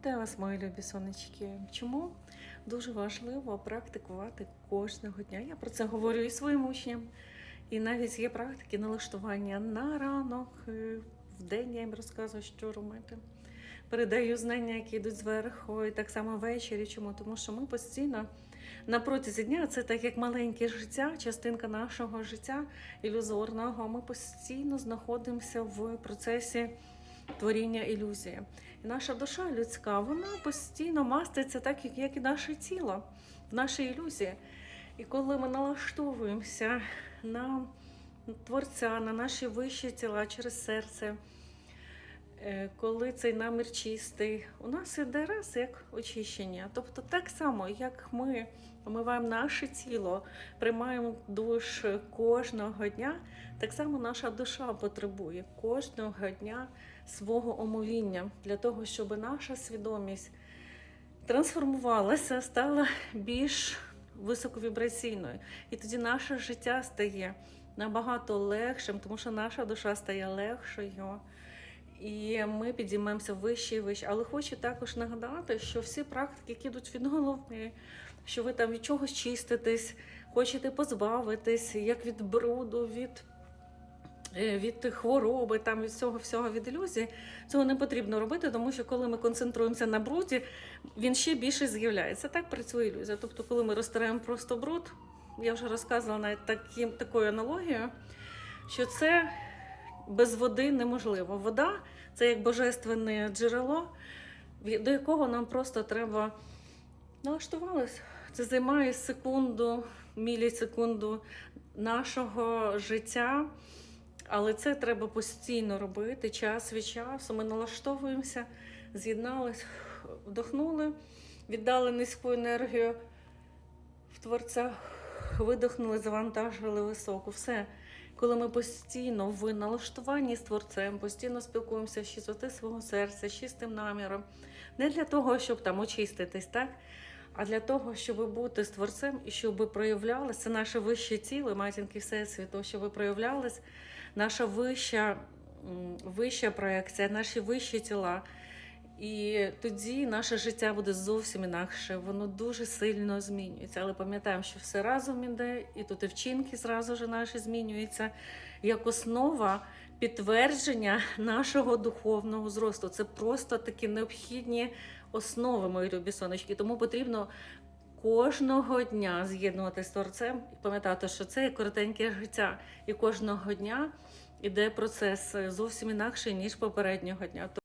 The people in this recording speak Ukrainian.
Вітаю вас, мої любі сонечки. Чому дуже важливо практикувати кожного дня? Я про це говорю і своїм учням. І навіть є практики налаштування на ранок, е, в день я їм розказую, що робити. Передаю знання, які йдуть зверху, і так само ввечері. Чому? Тому що ми постійно на протязі дня це так як маленьке життя, частинка нашого життя ілюзорного. Ми постійно знаходимося в процесі творіння ілюзії. І наша душа людська, вона постійно маститься так, як- і наше тіло, в нашій ілюзії. І коли ми налаштовуємося на творця, на наші вищі тіла через серце, коли цей намір чистий, у нас іде раз як очищення. Тобто, так само, як ми омиваємо наше тіло, приймаємо душ кожного дня, так само наша душа потребує кожного дня свого омовіння для того, щоб наша свідомість трансформувалася, стала більш високовібраційною. І тоді наше життя стає набагато легшим, тому що наша душа стає легшою. Ми підіймемося вище і вище. Але хочу також нагадати, що всі практики, які йдуть від голови, що ви там від чогось чиститесь, хочете позбавитись, як від бруду, від, е, від хвороби, там від всього всього від ілюзії, цього не потрібно робити, тому що коли ми концентруємося на бруді, він ще більше з'являється. Так працює ілюзія. Тобто, коли ми розтираємо просто бруд, я вже розказувала навіть таким, такою аналогією, що це без води неможливо. Вода це як божественне джерело, до якого нам просто треба налаштуватися. Це займає секунду, мілісекунду нашого життя. Але це треба постійно робити час від часу. Ми налаштовуємося, з'єднались, вдохнули, віддали низьку енергію в творця, видохнули, завантажили високу. Все. Коли ми постійно в налаштуванні з творцем, постійно спілкуємося з чистоти свого серця, з чистим наміром, не для того, щоб там очиститись, так? А для того, щоб бути з творцем і щоб проявлялося це наше вище тіло, матінки Всесвіту, щоб проявлялась наша вища, вища проекція, наші вищі тіла. І тоді наше життя буде зовсім інакше, воно дуже сильно змінюється. Але пам'ятаємо, що все разом іде, і тут і вчинки зразу ж наші змінюються як основа підтвердження нашого духовного зросту. Це просто такі необхідні основи, мої любі сонечки. Тому потрібно кожного дня з'єднувати з творцем і пам'ятати, що це коротеньке життя, і кожного дня іде процес зовсім інакший ніж попереднього дня.